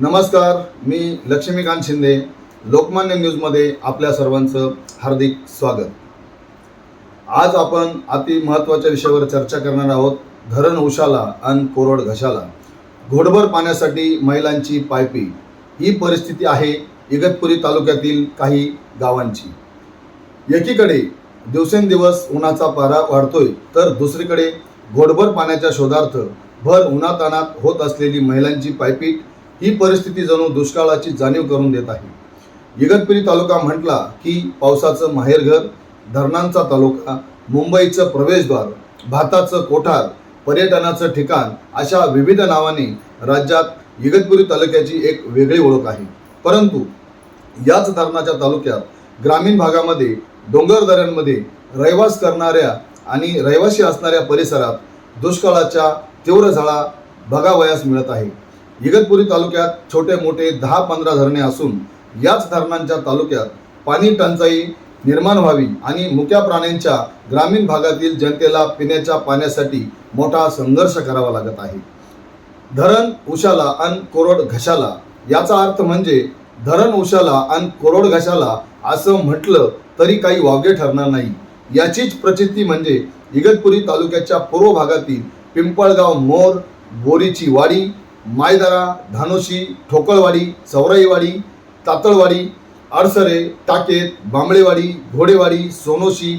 नमस्कार मी लक्ष्मीकांत शिंदे लोकमान्य न्यूजमध्ये आपल्या सर्वांचं हार्दिक स्वागत. आज आपण अति महत्त्वाच्या विषयावर चर्चा करणार आहोत धरण उशाला आणि कोरड घशाला. घोडभर पाण्यासाठी महिलांची पायपी. ही परिस्थिती आहे इगतपुरी तालुक्यातील काही गावांची. एकीकडे दिवसेंदिवस उन्हाचा पारा वाढतोय तर दुसरीकडे घोडभर पाण्याच्या शोधार्थ भर उन्हातानात होत असलेली महिलांची पायपीट ही परिस्थिती जणू दुष्काळाची जाणीव करून देत आहे. इगतपुरी तालुका म्हटला की पावसाचं माहेरघर धरणांचा तालुका मुंबईचं प्रवेशद्वार भाताचं कोठार पर्यटनाचं ठिकाण अशा विविध नावाने राज्यात इगतपुरी तालुक्याची एक वेगळी ओळख आहे. परंतु याच धरणाच्या तालुक्यात ग्रामीण भागामध्ये डोंगर दऱ्यांमध्ये रहिवास करणाऱ्या आणि रहिवासी असणाऱ्या परिसरात दुष्काळाच्या तीव्र झळा बघावयास मिळत आहे. इगतपुरी तालुक्यात छोटे मोठे दहा पंधरा धरणे असून याच धरणांच्या तालुक्यात पाणी टंचाई निर्माण व्हावी आणि मुक्या प्राण्यांच्या ग्रामीण भागातील जनतेला पिण्याच्या पाण्यासाठी मोठा संघर्ष करावा लागत आहे. धरण उशाला आणि कोरड घशाला याचा अर्थ म्हणजे धरण उशाला आणि कोरड घशाला असं म्हटलं तरी काही वावगे ठरणार नाही. याचीच प्रचिती म्हणजे इगतपुरी तालुक्याच्या पूर्व भागातील पिंपळगाव मोर बोरीची वाडी मायदरा धानोशी ठोकळवाडी चौराईवाडी तातळवाडी आडसरे टाकेत बांबळेवाडी घोडेवाडी सोनोशी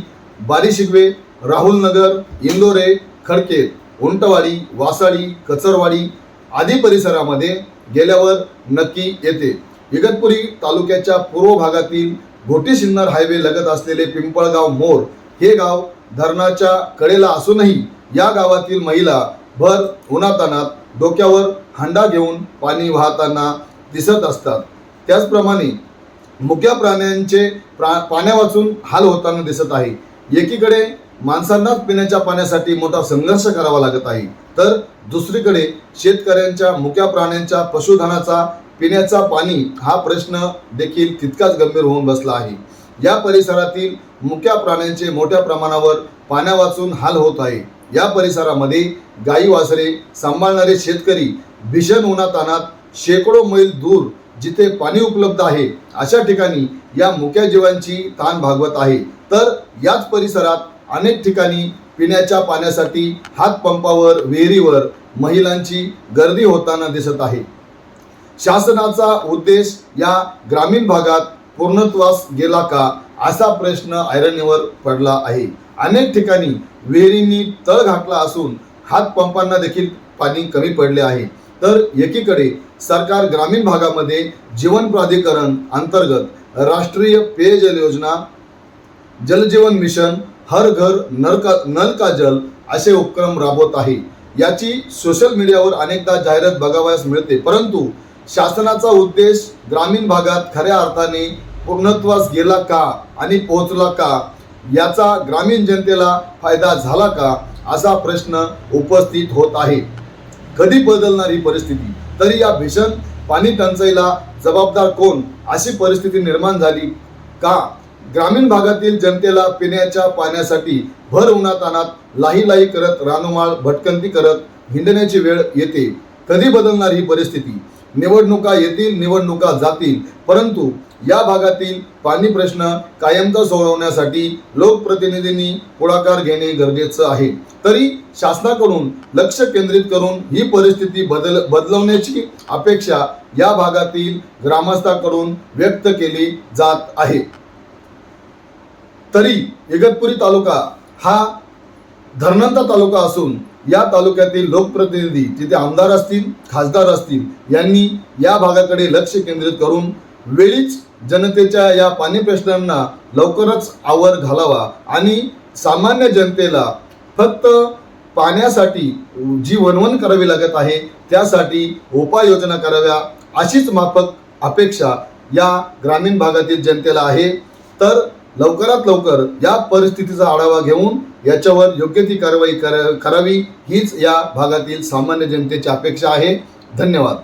बारीशिगवे राहुलनगर इंदोरे खडकेत उंटवाडी वासाडी कचरवाडी आदी परिसरामध्ये गेल्यावर नक्की येते. इगतपुरी तालुक्याच्या पूर्व भागातील घोटी सिन्नर हायवे लगत असलेले पिंपळगाव मोर हे गाव धरणाच्या कडेला असूनही या गावातील महिला भर उन्हातानात डोक्यावर हंडा घेऊन पाणी वाहताना दिसत असतात. त्याचप्रमाणे मुक्या प्राण्यांचे प्रा पाण्यावाचून हाल होताना दिसत आहे. एकीकडे माणसांनाच पिण्याच्या पाण्यासाठी मोठा संघर्ष करावा लागत आहे. तर दुसरीकडे शेतकऱ्यांच्या मुक्या प्राण्यांच्या पशुधनाचा पिण्याचा पाणी हा प्रश्न देखील तितकाच गंभीर होऊन बसला आहे. या परिसरातील मुक्या प्राण्यांचे मोठ्या प्रमाणावर पाण्यावाचून हाल होत आहे. या परिसरामध्ये गाई वासरे सांभाळणारे शेतकरी भीषण उन्हातानात शेकडो मैल दूर जिथे पाणी उपलब्ध आहे अशा ठिकाणी या मुक्या जीवांची ताण भागवत आहे. तर याच परिसरात अनेक ठिकाणी पिण्याच्या पाण्यासाठी हातपंपावर विहिरीवर महिलांची गर्दी होताना दिसत आहे. शासनाचा उद्देश या ग्रामीण भागात पूर्णत्वास गेला का असा प्रश्न ऐरणीवर पडला आहे. अनेक ठिकाणी विहिरींनी तळ घातला असून हातपंपांना देखील पाणी कमी पडले आहे. तर एकीकडे सरकार ग्रामीण भागामध्ये जीवन प्राधिकरण अंतर्गत राष्ट्रीय पेयजल योजना जलजीवन मिशन हर घर नल का नल का जल असे उपक्रम राबवत आहे. याची सोशल मीडियावर अनेकदा जाहिरात बघावयास मिळते. परंतु शासनाचा उद्देश ग्रामीण भागात खऱ्या अर्थाने पूर्णत्वास गेला का आणि पोहोचला का याचा ग्रामीण जनतेला फायदा झाला का असा प्रश्न उपस्थित होत आहे. कधी बदलणार ही परिस्थिती? तरी या भीषण पाणी टंचाईला जबाबदार कोण अशी परिस्थिती निर्माण झाली का? ग्रामीण भागातील जनतेला पिण्याच्या पाण्यासाठी भर उन्हातानात लाही लाही करत रानोमाळ भटकंती करत हिंडण्याची वेळ येते. कधी बदलणार ही परिस्थिती? निवडणुका येतील निवडणुका जातील. परंतु या भागातील पाणी प्रश्न कायमचा सोडवण्यासाठी लोकप्रतिनिधींनी पुढाकार घेणे गरजेचं आहे. तरी शासनाकडून लक्ष केंद्रित करून ही परिस्थिती बदल बदलवण्याची अपेक्षा या भागातील ग्रामस्थांकडून व्यक्त केली जात आहे. तरी इगतपुरी तालुका हा धरणांचा तालुका असून या तालुक्यातील लोकप्रतिनिधी तिथे आमदार असतील खासदार असतील यांनी या भागाकडे लक्ष केंद्रित करून वेळीच जनतेच्या या पाणी प्रश्नांना लवकरच आवर घालावा आणि सामान्य जनतेला फक्त पाण्यासाठी जी वणवण करावी लागत आहे त्यासाठी उपाययोजना कराव्या अशीच माफक अपेक्षा या ग्रामीण भागातील जनतेला आहे. तर लवकरात लवकर या परिस्थितीचा आढावा घेऊन याच्यावर योग्य ती कारवाई कर करावी हीच या भागातील सामान्य जनतेची अपेक्षा आहे. धन्यवाद.